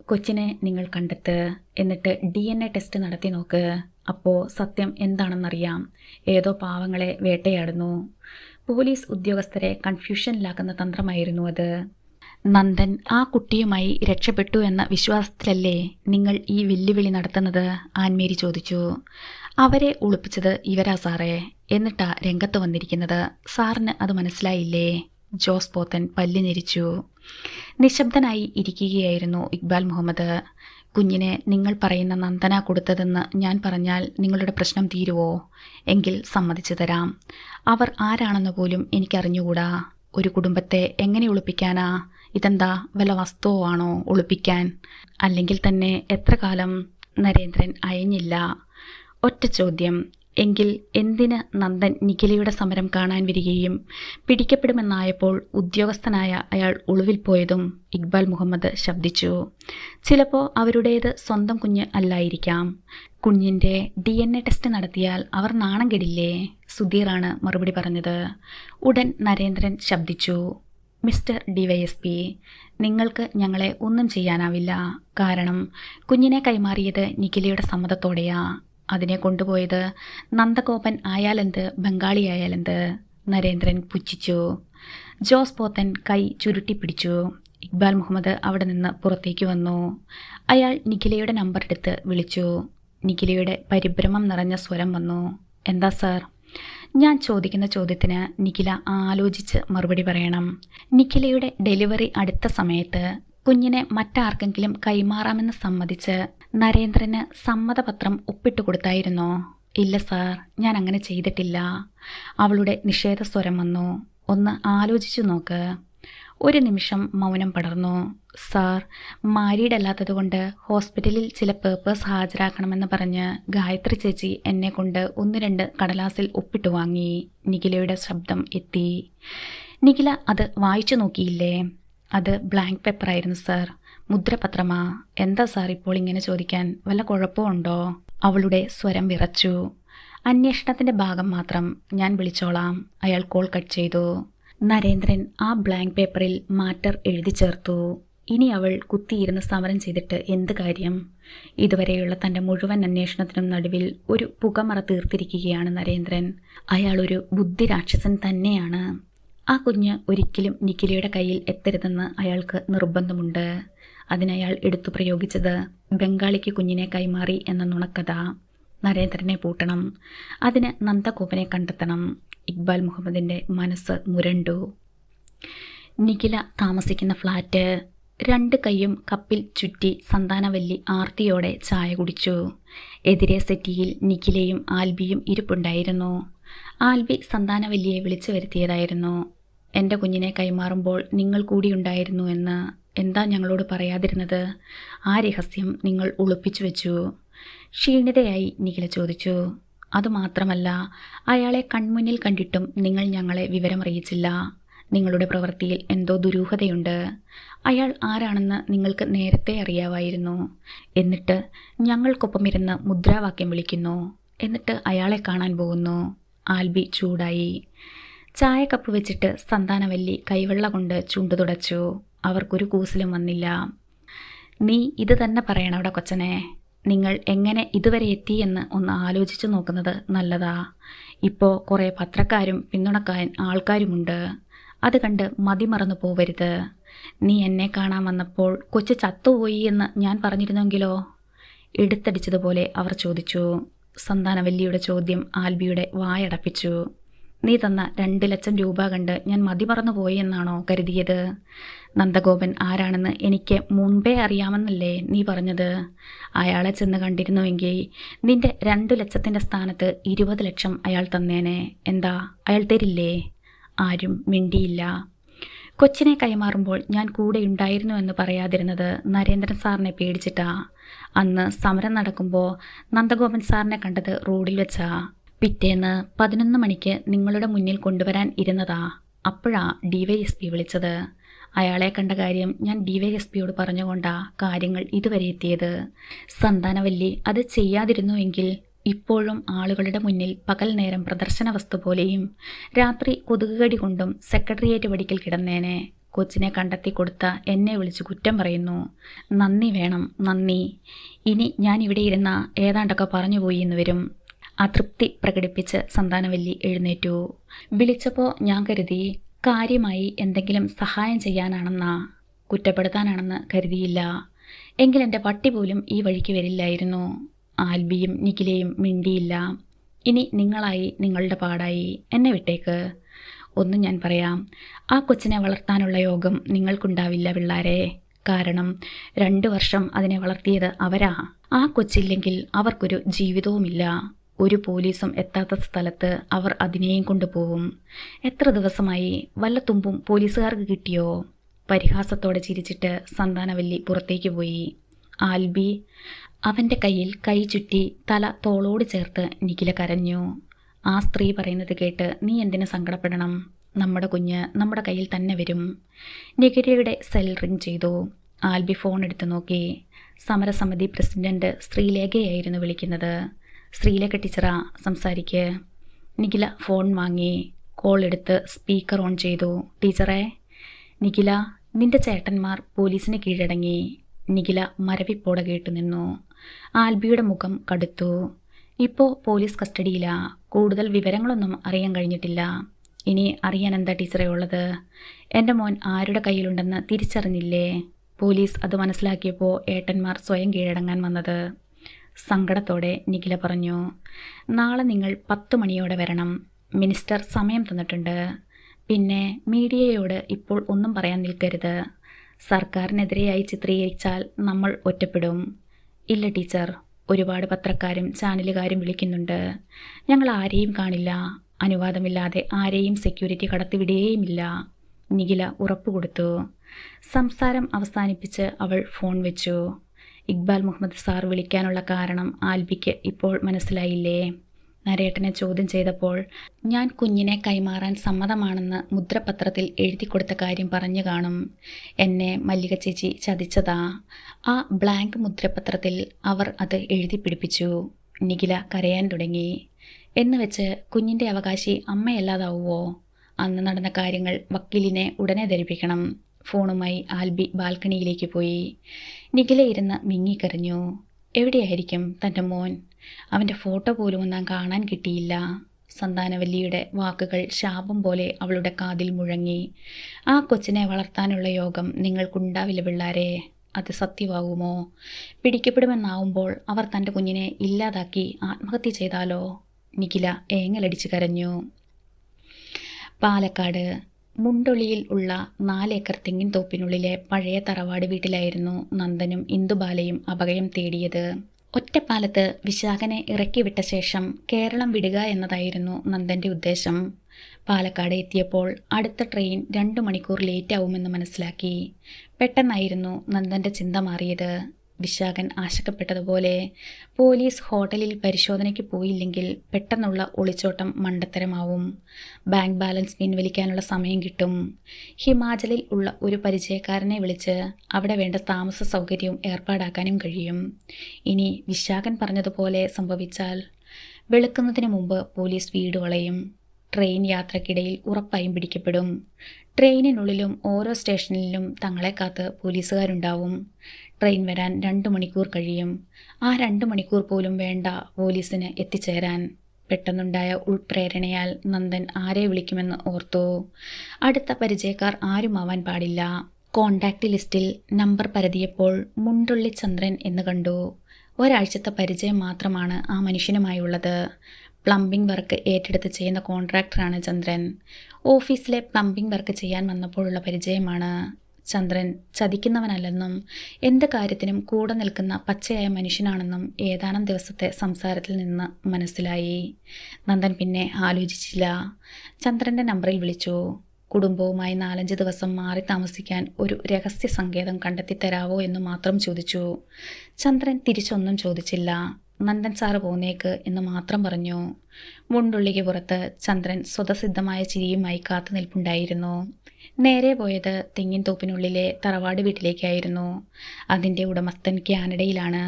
കൊച്ചിനെ നിങ്ങൾ കണ്ടെത്ത്. എന്നിട്ട് ഡി എൻ എ ടെസ്റ്റ് നടത്തി നോക്ക്. അപ്പോൾ സത്യം എന്താണെന്നറിയാം. ഏതോ പാവങ്ങളെ വേട്ടയാടുന്നു. പോലീസ് ഉദ്യോഗസ്ഥരെ കൺഫ്യൂഷനിലാക്കുന്ന തന്ത്രമായിരുന്നു അത്. നന്ദൻ ആ കുട്ടിയുമായി രക്ഷപ്പെട്ടു എന്ന വിശ്വാസത്തിലല്ലേ നിങ്ങൾ ഈ വെല്ലുവിളി നടത്തുന്നത്? ആൻമേരി ചോദിച്ചു. അവരെ ഒളിപ്പിച്ചത് ഇവരാ സാറേ. എന്നിട്ടാ രംഗത്ത് വന്നിരിക്കുന്നത്. സാറിന് അത് മനസ്സിലായില്ലേ? ജോസ് പോത്തൻ പല്ലിഞ്ഞിരിച്ചു നിശബ്ദനായി ഇരിക്കുകയായിരുന്നു ഇക്ബാൽ മുഹമ്മദ്. കുഞ്ഞിനെ നിങ്ങൾ പറയുന്ന നന്ദന കൊടുത്തതെന്ന് ഞാൻ പറഞ്ഞാൽ നിങ്ങളുടെ പ്രശ്നം തീരുവോ? എങ്കിൽ സമ്മതിച്ചു തരാം. അവർ ആരാണെന്ന് പോലും എനിക്കറിഞ്ഞുകൂടാ. ഒരു കുടുംബത്തെ എങ്ങനെ ഒളിപ്പിക്കാനാ? ഇതെന്താ വല്ല വസ്തുവോ ആണോ ഒളിപ്പിക്കാൻ? അല്ലെങ്കിൽ തന്നെ എത്ര കാലം നരേന്ദ്രൻ അയഞ്ഞില്ല? ഒറ്റ ചോദ്യം. എങ്കിൽ എന്തിന് നന്ദൻ നിഖിലയുടെ സമരം കാണാൻ വരികയും പിടിക്കപ്പെടുമെന്നായപ്പോൾ ഉദ്യോഗസ്ഥനായ അയാൾ ഒളിവിൽ പോയതും ഇക്ബാൽ മുഹമ്മദ് ശബ്ദിച്ചു. ചിലപ്പോൾ അവരുടേത് സ്വന്തം കുഞ്ഞ് അല്ലായിരിക്കാം. കുഞ്ഞിന്റെ ഡി എൻ എ ടെസ്റ്റ് നടത്തിയാൽ അവർ നാണം കെടില്ലേ? സുധീറാണ് മറുപടി പറഞ്ഞത്. ഉടൻ നരേന്ദ്രൻ ശബ്ദിച്ചു. മിസ്റ്റർ ഡിവൈഎസ്പി നിങ്ങൾക്ക് ഞങ്ങളെ ഒന്നും ചെയ്യാനാവില്ല. കാരണം കുഞ്ഞിനെ കൈമാറിയത് നിഖിലയുടെ സമ്മതത്തോടെയാ. അതിനെ കൊണ്ടുപോയത്? നന്ദഗോപൻ ആയാലെന്ത്? ബംഗാളിയായാലെന്ത് നരേന്ദ്രൻ പുച്ഛിച്ചു. ജോസ് പോത്തൻ കൈ ചുരുട്ടിപ്പിടിച്ചു. ഇക്ബാൽ മുഹമ്മദ് അവിടെ നിന്ന് പുറത്തേക്ക് വന്നു. അയാൾ നിഖിലയുടെ നമ്പർ എടുത്ത് വിളിച്ചു. നിഖിലയുടെ പരിഭ്രമം നിറഞ്ഞ സ്വരം വന്നു. എന്താ സാർ? ഞാൻ ചോദിക്കുന്ന ചോദ്യത്തിന് നിഖില ആലോചിച്ച് മറുപടി പറയണം. നിഖിലയുടെ ഡെലിവറി അടുത്ത സമയത്ത് കുഞ്ഞിനെ മറ്റാർക്കെങ്കിലും കൈമാറാമെന്ന് സമ്മതിച്ച് നരേന്ദ്രന് സമ്മതപത്രം ഒപ്പിട്ട് കൊടുത്തായിരുന്നോ. ഇല്ല സാർ ഞാൻ അങ്ങനെ ചെയ്തിട്ടില്ല. അവളുടെ നിഷേധ സ്വരം വന്നു. ഒന്ന് ആലോചിച്ചു നോക്ക്. ഒരു നിമിഷം മൗനം പടർന്നു. സാർ മാരീഡ് ഹോസ്പിറ്റലിൽ ചില പേപ്പേഴ്സ് ഹാജരാക്കണമെന്ന് പറഞ്ഞ് ഗായത്രി ചേച്ചി എന്നെ കൊണ്ട് ഒന്ന് രണ്ട് കടലാസിൽ ഒപ്പിട്ട് വാങ്ങി. നിഖിലയുടെ ശബ്ദം എത്തി. നിഖില അത് വായിച്ചു നോക്കിയില്ലേ? അത് ബ്ലാങ്ക് പേപ്പറായിരുന്നു സാർ മുദ്രപത്രമാ. എന്താ സാർ ഇപ്പോൾ ഇങ്ങനെ ചോദിക്കാൻ? വല്ല കുഴപ്പമുണ്ടോ അവളുടെ സ്വരം വിറച്ചു. അന്വേഷണത്തിന്റെ ഭാഗം മാത്രം ഞാൻ വിളിച്ചോളാം. അയാൾ കോൾ കട്ട് ചെയ്തു. നരേന്ദ്രൻ ആ ബ്ലാങ്ക് പേപ്പറിൽ മാറ്റർ എഴുതി ചേർത്തു. ഇനി അവൾ കുത്തിയിരുന്ന് സമരം ചെയ്തിട്ട് എന്ത് കാര്യം? ഇതുവരെയുള്ള തന്റെ മുഴുവൻ അന്വേഷണത്തിനും നടുവിൽ ഒരു പുകമറ തീർത്തിരിക്കുകയാണ് നരേന്ദ്രൻ. അയാളൊരു ബുദ്ധിരാക്ഷസൻ തന്നെയാണ്. ആ കുഞ്ഞ് ഒരിക്കലും നിഖിലയുടെ കയ്യിൽ എത്തരുതെന്ന് അയാൾക്ക് നിർബന്ധമുണ്ട്. അതിനയാൾ എടുത്തു പ്രയോഗിച്ചത് ബംഗാളിക്ക് കുഞ്ഞിനെ കൈമാറി എന്ന നുണക്കഥ. നരേന്ദ്രനെ പൂട്ടണം. അതിന് നന്ദഗോപനെ കണ്ടെത്തണം. ഇക്ബാൽ മുഹമ്മദിന്റെ മനസ്സ് മുരണ്ടു. നിഖില താമസിക്കുന്ന ഫ്ലാറ്റ് രണ്ട് കൈയും കപ്പിൽ ചുറ്റി സന്താനവല്ലി ആർത്തിയോടെ ചായ കുടിച്ചു. എതിരെ സെറ്റിയിൽ നിഖിലയും ആൽബിയും ഇരിപ്പുണ്ടായിരുന്നു. ആൽബി സന്താനവല്ലിയെ വിളിച്ചു വരുത്തിയതായിരുന്നു. എന്റെ കുഞ്ഞിനെ കൈമാറുമ്പോൾ നിങ്ങൾ കൂടിയുണ്ടായിരുന്നു എന്ന് എന്താ ഞങ്ങളോട് പറയാതിരുന്നത്? ആ രഹസ്യം നിങ്ങൾ ഒളിപ്പിച്ചു വെച്ചു. ക്ഷീണിതയായി നിഖില ചോദിച്ചു. അതുമാത്രമല്ല അയാളെ കൺമുന്നിൽ കണ്ടിട്ടും നിങ്ങൾ ഞങ്ങളെ വിവരമറിയിച്ചില്ല. നിങ്ങളുടെ പ്രവൃത്തിയിൽ എന്തോ ദുരൂഹതയുണ്ട്. അയാൾ ആരാണെന്ന് നിങ്ങൾക്ക് നേരത്തെ അറിയാമായിരുന്നു എന്നിട്ട് ഞങ്ങൾക്കൊപ്പം ഇരുന്ന് മുദ്രാവാക്യം വിളിക്കുന്നു. എന്നിട്ട് അയാളെ കാണാൻ പോകുന്നു. ആൽബി ചൂടായി. ചായ കപ്പ് വെച്ചിട്ട് സന്താനവല്ലി കൈവെള്ള കൊണ്ട് ചൂണ്ടു തുടച്ചു. അവർക്കൊരു കൂസലും വന്നില്ല. നീ ഇത് തന്നെ പറയണം അവിടെ കൊച്ചനെ. നിങ്ങൾ എങ്ങനെ ഇതുവരെ എത്തിയെന്ന് ഒന്ന് ആലോചിച്ചു നോക്കുന്നത് നല്ലതാ. ഇപ്പോൾ കുറേ പത്രക്കാരും പിന്തുണക്കാൻ ആൾക്കാരുമുണ്ട്. അത് കണ്ട് മതിമറന്നു പോവരുത്. നീ എന്നെ കാണാൻ വന്നപ്പോൾ കൊച്ചു ചത്തുപോയി എന്ന് ഞാൻ പറഞ്ഞിരുന്നെങ്കിലോ? എടുത്തടിച്ചതുപോലെ അവർ ചോദിച്ചു. സന്താനവല്ലിയുടെ ചോദ്യം ആൽബിയുടെ വായടപ്പിച്ചു. നീ തന്ന രണ്ട് ലക്ഷം രൂപ കണ്ട് ഞാൻ മതി മതിമറന്നു പോയി എന്നാണോ കരുതിയത്? നന്ദഗോപൻ ആരാണെന്ന് എനിക്ക് മുൻപേ അറിയാമെന്നല്ലേ നീ പറഞ്ഞത്? അയാളെ ചെന്ന് കണ്ടിരുന്നുവെങ്കിൽ നിന്റെ രണ്ട് ലക്ഷത്തിന്റെ സ്ഥാനത്ത് ഇരുപത് ലക്ഷം അയാൾ തന്നേനെ. എന്താ? അയാൾ തരില്ലേ? ആരും മിണ്ടിയില്ല. കൊച്ചിനെ കൈമാറുമ്പോൾ ഞാൻ കൂടെ ഉണ്ടായിരുന്നു എന്ന് പറയാതിരുന്നത് നരേന്ദ്രൻ സാറിനെ പേടിച്ചിട്ടാ. അന്ന് സമരം നടക്കുമ്പോൾ നന്ദഗോപൻ സാറിനെ കണ്ടത് റോഡിൽ വെച്ചാ. പിറ്റേന്ന് പതിനൊന്ന് മണിക്ക് നിങ്ങളുടെ മുന്നിൽ കൊണ്ടുവരാൻ ഇരുന്നതാ. അപ്പോഴാ ഡി വൈ എസ് പി വിളിച്ചത്. അയാളെ കണ്ട കാര്യം ഞാൻ ഡി വൈ എസ് പിയോട് പറഞ്ഞുകൊണ്ടാ കാര്യങ്ങൾ ഇതുവരെ എത്തിയത്. സന്താനവല്ലി അത് ചെയ്യാതിരുന്നുവെങ്കിൽ ഇപ്പോഴും ആളുകളുടെ മുന്നിൽ പകൽ നേരം പ്രദർശന വസ്തു പോലെയും രാത്രി കൊതുകുകടി കൊണ്ടും സെക്രട്ടേറിയറ്റ് വടിക്കൽ കിടന്നേനെ. കൊച്ചിനെ കണ്ടെത്തി കൊടുത്ത എന്നെ വിളിച്ച് കുറ്റം പറയുന്നു. നന്ദി വേണം നന്ദി. ഇനി ഞാൻ ഇവിടെ ഇരുന്ന ഏതാണ്ടൊക്കെ പറഞ്ഞുപോയി എന്ന് വരും. അതൃപ്തി പ്രകടിപ്പിച്ച് സന്താനവല്ലി എഴുന്നേറ്റു. വിളിച്ചപ്പോൾ ഞാൻ കരുതി കാര്യമായി എന്തെങ്കിലും സഹായം ചെയ്യാനാണെന്നാ. കുറ്റപ്പെടുത്താനാണെന്ന് കരുതിയില്ല. എങ്കിലെന്റെ പട്ടി പോലും ഈ വഴിക്ക് വരില്ലായിരുന്നു. ആൽബിയും നിഖിലയും മിണ്ടിയില്ല. ഇനി നിങ്ങളായി നിങ്ങളുടെ പാടായി. എന്നെ വിട്ടേക്ക്. ഒന്നും ഞാൻ പറയാം. ആ കൊച്ചിനെ വളർത്താനുള്ള യോഗം നിങ്ങൾക്കുണ്ടാവില്ല പിള്ളാരെ. കാരണം രണ്ട് വർഷം അതിനെ വളർത്തിയത് അവരാ. ആ കൊച്ചില്ലെങ്കിൽ അവർക്കൊരു ജീവിതവുമില്ല. ഒരു പോലീസും എത്താത്ത സ്ഥലത്ത് അവർ അതിനെയും കൊണ്ടുപോകും. എത്ര ദിവസമായി വല്ല തുമ്പും പോലീസുകാർക്ക് കിട്ടിയോ? പരിഹാസത്തോടെ ചിരിച്ചിട്ട് സന്താനവല്ലി പുറത്തേക്ക് പോയി. ആൽബി അവന്റെ കയ്യിൽ കൈ ചുറ്റി തല തോളോട് ചേർത്ത് നിഖില കരഞ്ഞു. ആ സ്ത്രീ പറയുന്നത് കേട്ട് നീ എന്തിനു സങ്കടപ്പെടണം? നമ്മുടെ കുഞ്ഞ് നമ്മുടെ കയ്യിൽ തന്നെ വരും. നികിരയുടെ സെൽ റിംഗ് ചെയ്തു. ആൽബി ഫോൺ എടുത്തു നോക്കി. സമരസമിതി പ്രസിഡന്റ് ശ്രീലേഖയായിരുന്നു വിളിക്കുന്നത്. ശ്രീലേഖ ടീച്ചറാ സംസാരിക്ക്. നിഖില ഫോൺ വാങ്ങി കോൾ എടുത്ത് സ്പീക്കർ ഓൺ ചെയ്തു. ടീച്ചറെ നിഖില നിന്റെ ചേട്ടന്മാർ പോലീസിന് കീഴടങ്ങി. നിഖില മരവിപ്പോടെ കേട്ടു നിന്നു. ആൽബിയുടെ മുഖം കടുത്തു. ഇപ്പോൾ പോലീസ് കസ്റ്റഡിയിലാ. കൂടുതൽ വിവരങ്ങളൊന്നും അറിയാൻ കഴിഞ്ഞിട്ടില്ല. ഇനി അറിയാൻ എന്താ ടീച്ചറെ ഉള്ളത്? എന്റെ മോൻ ആരുടെ കയ്യിലുണ്ടെന്ന് തിരിച്ചറിഞ്ഞില്ലേ? പോലീസ് അത് മനസ്സിലാക്കിയപ്പോൾ ഏട്ടന്മാർ സ്വയം കീഴടങ്ങാൻ വന്നത്. സങ്കടത്തോടെ നിഖില പറഞ്ഞു നാളെ നിങ്ങൾ പത്ത് മണിയോടെ വരണം. മിനിസ്റ്റർ സമയം തന്നിട്ടുണ്ട്. പിന്നെ മീഡിയയോട് ഇപ്പോൾ ഒന്നും പറയാൻ നിൽക്കരുത്. സർക്കാരിനെതിരെയായി ചിത്രീകരിച്ചാൽ നമ്മൾ ഒറ്റപ്പെടും. ഇല്ല ടീച്ചർ. ഒരുപാട് പത്രക്കാരും ചാനലുകാരും വിളിക്കുന്നുണ്ട്. ഞങ്ങൾ ആരെയും കാണില്ല. അനുവാദമില്ലാതെ ആരെയും സെക്യൂരിറ്റി കടത്തിവിടുകയുമില്ല. നിഖില ഉറപ്പുകൊടുത്തു. സംസാരം അവസാനിപ്പിച്ച് അവൾ ഫോൺ വെച്ചു. ഇക്ബാൽ മുഹമ്മദ് സാർ വിളിക്കാനുള്ള കാരണം ആൽബിക്ക് ഇപ്പോൾ മനസ്സിലായില്ലേ? നരേട്ടനെ ചോദ്യം ചെയ്തപ്പോൾ ഞാൻ കുഞ്ഞിനെ കൈമാറാൻ സമ്മതമാണെന്ന് മുദ്രപത്രത്തിൽ എഴുതി കൊടുത്ത കാര്യം പറഞ്ഞു കാണും. എന്നെ മല്ലിക ചേച്ചി ചതിച്ചതാ. ആ ബ്ലാങ്ക് മുദ്രപത്രത്തിൽ അവർ അത് എഴുതി പിടിപ്പിച്ചു. നിഖില കരയാൻ തുടങ്ങി. എന്ന് വെച്ച് കുഞ്ഞിന്റെ അവകാശി അമ്മയല്ലാതാവുമോ അന്ന് നടന്ന കാര്യങ്ങൾ വക്കീലിനെ ഉടനെ ധരിപ്പിക്കണം. ഫോണുമായി ആൽബി ബാൽക്കണിയിലേക്ക് പോയി. നിഖില ഇരുന്ന് മിങ്ങിക്കറിഞ്ഞു എവിടെയായിരിക്കും തന്റെ മോൻ? അവന്റെ ഫോട്ടോ പോലും ഒന്നാം കാണാൻ കിട്ടിയില്ല. സന്താനവല്ലിയുടെ വാക്കുകൾ ശാപം പോലെ അവളുടെ കാതിൽ മുഴങ്ങി. ആ കൊച്ചിനെ വളർത്താനുള്ള യോഗം നിങ്ങൾക്കുണ്ടാവില്ല പിള്ളാരെ. അത് സത്യമാകുമോ പിടിക്കപ്പെടുമെന്നാവുമ്പോൾ അവർ തന്റെ കുഞ്ഞിനെ ഇല്ലാതാക്കി ആത്മഹത്യ ചെയ്താലോ? നിഖില ഏങ്ങലടിച്ച് കരഞ്ഞു. പാലക്കാട്. മുണ്ടൊളിയിൽ ഉള്ള നാലേക്കർ തെങ്ങിൻ തോപ്പിനുള്ളിലെ പഴയ തറവാട് വീട്ടിലായിരുന്നു നന്ദനും ഇന്ദുബാലയും അഭയം തേടിയത്. ഒറ്റപ്പാലത്ത് വിശാഖനെ ഇറക്കിവിട്ട ശേഷം കേരളം വിടുക എന്നതായിരുന്നു നന്ദന്റെ ഉദ്ദേശം. പാലക്കാട് എത്തിയപ്പോൾ അടുത്ത ട്രെയിൻ രണ്ടു മണിക്കൂർ ലേറ്റ് ആവുമെന്ന് മനസ്സിലാക്കി. പെട്ടെന്നായിരുന്നു നന്ദന്റെ ചിന്ത മാറിയത്. വിശാഖൻ ആശങ്കപ്പെട്ടതുപോലെ പോലീസ് ഹോട്ടലിൽ പരിശോധനയ്ക്ക് പോയില്ലെങ്കിൽ പെട്ടെന്നുള്ള ഒളിച്ചോട്ടം മണ്ടത്തരമാവും. ബാങ്ക് ബാലൻസ് പിൻവലിക്കാനുള്ള സമയം കിട്ടും. ഹിമാചലിൽ ഉള്ള ഒരു പരിചയക്കാരനെ വിളിച്ച് അവിടെ വേണ്ട താമസ സൗകര്യവും ഏർപ്പാടാക്കാനും കഴിയും. ഇനി വിശാഖൻ പറഞ്ഞതുപോലെ സംഭവിച്ചാൽ വെളുക്കുന്നതിന് മുമ്പ് പോലീസ് വീട് വളയും. ട്രെയിൻ യാത്രക്കിടയിൽ ഉറപ്പായും പിടിക്കപ്പെടും. ട്രെയിനിനുള്ളിലും ഓരോ സ്റ്റേഷനിലും തങ്ങളെ കാത്ത് പോലീസുകാരുണ്ടാവും. ട്രെയിൻ വരാൻ രണ്ട് മണിക്കൂർ കഴിയും. ആ രണ്ട് മണിക്കൂർ പോലും വേണ്ട പോലീസിന് എത്തിച്ചേരാൻ. പെട്ടെന്നുണ്ടായ ഉൾപ്രേരണയാൽ നന്ദൻ ആരെ വിളിക്കുമെന്ന് ഓർത്തു. അടുത്ത പരിചയക്കാർ ആരും ആരുമാവാൻ പാടില്ല. കോണ്ടാക്ട് ലിസ്റ്റിൽ നമ്പർ പരതിയപ്പോൾ മുണ്ടുള്ളി ചന്ദ്രൻ എന്ന് കണ്ടു. ഒരാഴ്ചത്തെ പരിചയം മാത്രമാണ് ആ മനുഷ്യനുമായുള്ളത്. പ്ലംബിംഗ് വർക്ക് ഏറ്റെടുത്ത് ചെയ്യുന്ന കോൺട്രാക്ടറാണ് ചന്ദ്രൻ. ഓഫീസിലെ പ്ലംബിംഗ് വർക്ക് ചെയ്യാൻ വന്നപ്പോഴുള്ള പരിചയമാണ്. ചന്ദ്രൻ ചതിക്കുന്നവനല്ലെന്നും എന്ത് കാര്യത്തിനും കൂടെ നിൽക്കുന്ന പച്ചയായ മനുഷ്യനാണെന്നും ഏതാനും ദിവസത്തെ സംസാരത്തിൽ നിന്ന് മനസ്സിലായി. നന്ദൻ പിന്നെ ആലോചിച്ചില്ല. ചന്ദ്രന്റെ നമ്പറിൽ വിളിച്ചു. കുടുംബവുമായി നാലഞ്ച് ദിവസം മാറി താമസിക്കാൻ ഒരു രഹസ്യ സങ്കേതം കണ്ടെത്തി തരാവോ എന്ന് മാത്രം ചോദിച്ചു. ചന്ദ്രൻ തിരിച്ചൊന്നും ചോദിച്ചില്ല. നന്ദൻ സാറ് പോന്നേക്ക് എന്ന് മാത്രം പറഞ്ഞു. മുണ്ടുള്ളിക്ക് പുറത്ത് ചന്ദ്രൻ സ്വതസിദ്ധമായ ചിരിയുമായി കാത്തു നിൽപ്പുണ്ടായിരുന്നു. നേരെ പോയത് തെങ്ങിൻ തോപ്പിനുള്ളിലെ തറവാട് വീട്ടിലേക്കായിരുന്നു. അതിന്റെ ഉടമസ്ഥൻ കാനഡയിലാണ്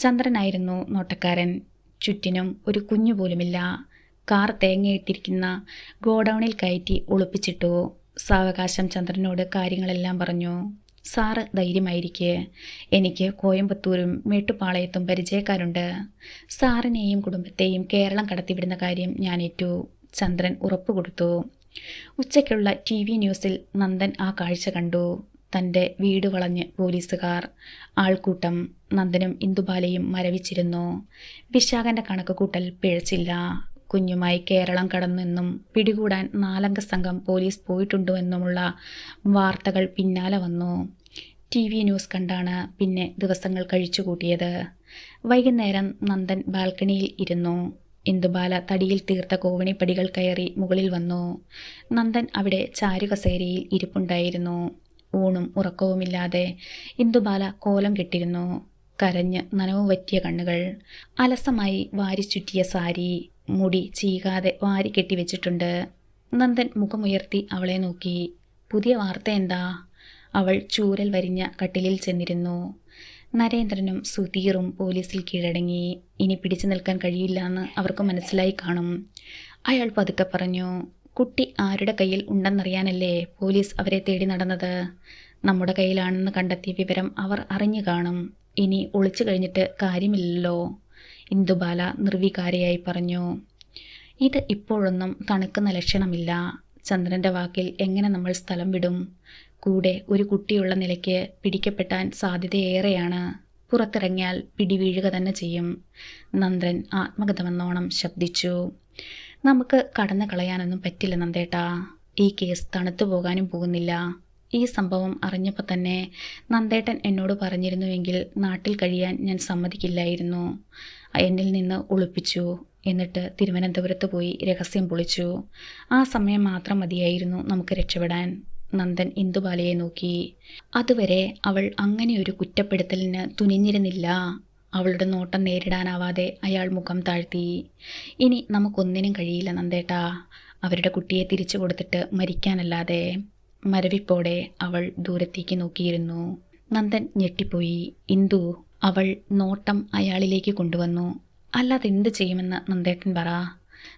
ചന്ദ്രനായിരുന്നു നോട്ടക്കാരൻ. ചുറ്റിനും ഒരു കുഞ്ഞു പോലുമില്ല. കാർ തേങ്ങയിട്ടിരിക്കുന്ന ഗോഡൗണിൽ കയറ്റി ഒളിപ്പിച്ചിട്ടു. സാവകാശം ചന്ദ്രനോട് കാര്യങ്ങളെല്ലാം പറഞ്ഞു. സാറ് ധൈര്യമായിരിക്കെ. എനിക്ക് കോയമ്പത്തൂരും മേട്ടുപാളയത്തും പരിചയക്കാരുണ്ട്. സാറിനെയും കുടുംബത്തെയും കേരളം കടത്തിവിടുന്ന കാര്യം ഞാൻ ഏറ്റു ചന്ദ്രൻ ഉറപ്പ് കൊടുത്തു. ഉച്ചയ്ക്കുള്ള ടി വി ന്യൂസിൽ നന്ദൻ ആ കാഴ്ച കണ്ടു. തന്റെ വീട് വളഞ്ഞ് പോലീസുകാർ. ആൾക്കൂട്ടം. നന്ദനും ഇന്ദുബാലയും മരവിച്ചിരുന്നു. വിശാഖന്റെ കണക്കുകൂട്ടൽ പിഴച്ചില്ല. കുഞ്ഞുമായി കേരളം കടന്നെന്നും പിടികൂടാൻ നാലംഗ സംഘം പോലീസ് പോയിട്ടുണ്ടോ എന്നുമുള്ള വാർത്തകൾ പിന്നാലെ വന്നു. ടി വി ന്യൂസ് കണ്ടാണ് പിന്നെ ദിവസങ്ങൾ കഴിച്ചുകൂട്ടിയത് വൈകുന്നേരം നന്ദൻ ബാൽക്കണിയിൽ ഇരുന്നു. ഇന്ദുബാല തടിയിൽ തീർത്ത കോവണിപ്പടികൾ കയറി മുകളിൽ വന്നു. നന്ദൻ അവിടെ ചാരുകസേരയിൽ ഇരിപ്പുണ്ടായിരുന്നു. ഊണും ഉറക്കവുമില്ലാതെ ഇന്ദുബാല കോലം കെട്ടിരുന്നു. കരഞ്ഞ് നനവ് വറ്റിയ കണ്ണുകൾ. അലസമായി വാരിച്ചുറ്റിയ സാരി. മുടി ചീകാതെ വാരി കെട്ടിവെച്ചിട്ടുണ്ട് നന്ദൻ മുഖമുയർത്തി അവളെ നോക്കി. പുതിയ വാർത്ത എന്താ? അവൾ ചൂരൽ വരിഞ്ഞ കട്ടിലിൽ ചെന്നിരുന്നു. നരേന്ദ്രനും സുധീറും പോലീസിൽ കീഴടങ്ങി. ഇനി പിടിച്ചു നിൽക്കാൻ കഴിയില്ല എന്ന് അവർക്ക് മനസ്സിലായി കാണും. അയാൾ പതുക്കെ പറഞ്ഞു കുട്ടി ആരുടെ കയ്യിൽ ഉണ്ടെന്നറിയാനല്ലേ പോലീസ് അവരെ തേടി നടന്നത്? നമ്മുടെ കയ്യിലാണെന്ന് കണ്ടെത്തിയ വിവരം അവർ അറിഞ്ഞു കാണും. ഇനി ഒളിച്ചു കഴിഞ്ഞിട്ട് കാര്യമില്ലല്ലോ. ഇന്ദുബാല നിർവികാരിയായി പറഞ്ഞു ഇത് ഇപ്പോഴൊന്നും തണുക്കുന്ന ലക്ഷണമില്ല. ചന്ദ്രന്റെ വാക്കിൽ എങ്ങനെ നമ്മൾ സ്ഥലം വിടും? കൂടെ ഒരു കുട്ടിയുള്ള നിലയ്ക്ക് പിടിക്കപ്പെട്ടാൻ സാധ്യതയേറെയാണ്. പുറത്തിറങ്ങിയാൽ പിടിവീഴുക തന്നെ ചെയ്യും. നന്ദൻ ആത്മഗതമെന്നോണം ശബ്ദിച്ചു. നമുക്ക് കടന്നു കളയാനൊന്നും പറ്റില്ല നന്ദേട്ടാ. ഈ കേസ് തണുത്തു പോകാനും പോകുന്നില്ല. ഈ സംഭവം അറിഞ്ഞപ്പോൾ തന്നെ നന്ദേട്ടൻ എന്നോട് പറഞ്ഞിരുന്നുവെങ്കിൽ നാട്ടിൽ കഴിയാൻ ഞാൻ സമ്മതിക്കില്ലായിരുന്നു. എന്നിൽ നിന്ന് ഒളിപ്പിച്ചു. എന്നിട്ട് തിരുവനന്തപുരത്ത് പോയി രഹസ്യം പൊളിച്ചു. ആ സമയം മാത്രം മതിയായിരുന്നു നമുക്ക് രക്ഷപ്പെടാൻ. നന്ദൻ ഇന്ദുബാലയെ നോക്കി. അതുവരെ അവൾ അങ്ങനെ ഒരു കുറ്റപ്പെടുത്തലിന് തുനിഞ്ഞിരുന്നില്ല. അവളുടെ നോട്ടം നേരിടാനാവാതെ അയാൾ മുഖം താഴ്ത്തി. ഇനി നമുക്കൊന്നിനും കഴിയില്ല നന്ദേട്ടാ. അവരുടെ കുട്ടിയെ തിരിച്ചു കൊടുത്തിട്ട് മരിക്കാനല്ലാതെ. മരവിപ്പോടെ അവൾ ദൂരത്തേക്ക് നോക്കിയിരുന്നു. നന്ദൻ ഞെട്ടിപ്പോയി. ഇന്ദു അവൾ നോട്ടം അയാളിലേക്ക് കൊണ്ടുവന്നു. അല്ലാതെ എന്ത് ചെയ്യുമെന്ന് നന്ദേട്ടൻ പറ.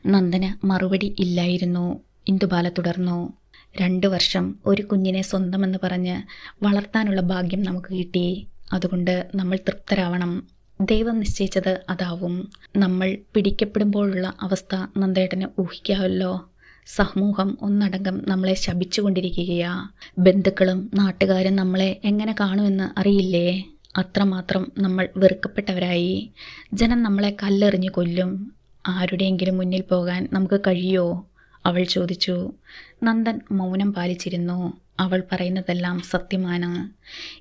നന്ദന് മറുപടി ഇല്ലായിരുന്നു. ഇന്ദുബാല തുടർന്നു. രണ്ട് വർഷം ഒരു കുഞ്ഞിനെ സ്വന്തമെന്ന് പറഞ്ഞ് വളർത്താനുള്ള ഭാഗ്യം നമുക്ക് കിട്ടി. അതുകൊണ്ട് നമ്മൾ തൃപ്തരാവണം. ദൈവം നിശ്ചയിച്ചത് അതാവും. നമ്മൾ പിടിക്കപ്പെടുമ്പോഴുള്ള അവസ്ഥ നന്ദേട്ടന് ഊഹിക്കാമല്ലോ. സമൂഹം ഒന്നടങ്കം നമ്മളെ ശപിച്ചുകൊണ്ടിരിക്കുകയാ. ബന്ധുക്കളും നാട്ടുകാരും നമ്മളെ എങ്ങനെ കാണുമെന്ന് അറിയില്ലേ? അത്രമാത്രം നമ്മൾ വെറുക്കപ്പെട്ടവരായി. ജനം നമ്മളെ കല്ലെറിഞ്ഞ് കൊല്ലും. ആരുടെയെങ്കിലും മുന്നിൽ പോകാൻ നമുക്ക് കഴിയോ? അവൾ ചോദിച്ചു. നന്ദൻ മൗനം പാലിച്ചിരുന്നു. അവൾ പറയുന്നതെല്ലാം സത്യമാണ്.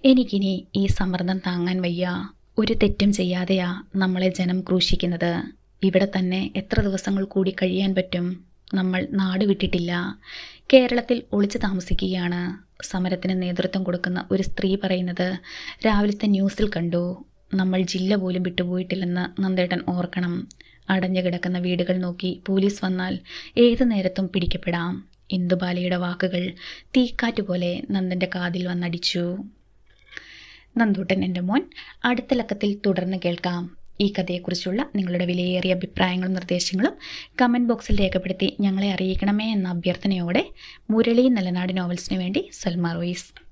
എനിക്കിനി ഈ സമ്മർദ്ദം താങ്ങാൻ വയ്യ. ഒരു തെറ്റും ചെയ്യാതെയാ നമ്മളെ ജനം ക്രൂശിക്കുന്നത്. ഇവിടെ തന്നെ എത്ര ദിവസങ്ങൾ കൂടി കഴിയാൻ പറ്റും? നമ്മൾ നാട് വിട്ടിട്ടില്ല. കേരളത്തിൽ ഒളിച്ചു താമസിക്കുകയാണ്. സമരത്തിന് നേതൃത്വം കൊടുക്കുന്ന ഒരു സ്ത്രീ പറയുന്നത് രാവിലത്തെ ന്യൂസിൽ കണ്ടു. നമ്മൾ ജില്ല പോലും വിട്ടുപോയിട്ടില്ലെന്ന് നന്ദേട്ടൻ ഓർക്കണം. അടഞ്ഞു കിടക്കുന്ന വീടുകൾ നോക്കി പോലീസ് വന്നാൽ ഏതു നേരത്തും പിടിക്കപ്പെടാം. ഇന്ദുബാലയുടെ വാക്കുകൾ തീക്കാറ്റ് പോലെ നന്ദന്റെ കാതിൽ വന്നടിച്ചു. നന്ദൂട്ടൻ എന്റെ മോൻ അടുത്ത ലക്കത്തിൽ തുടർന്ന് കേൾക്കാം. ഈ കഥയെക്കുറിച്ചുള്ള നിങ്ങളുടെ വിലയേറിയ അഭിപ്രായങ്ങളും നിർദ്ദേശങ്ങളും കമന്റ് ബോക്സിൽ രേഖപ്പെടുത്തി ഞങ്ങളെ അറിയിക്കണമേ എന്ന അഭ്യർത്ഥനയോടെ മുരളി നിലനാട് നോവൽസിന് വേണ്ടി സൽമാ റോയിസ്.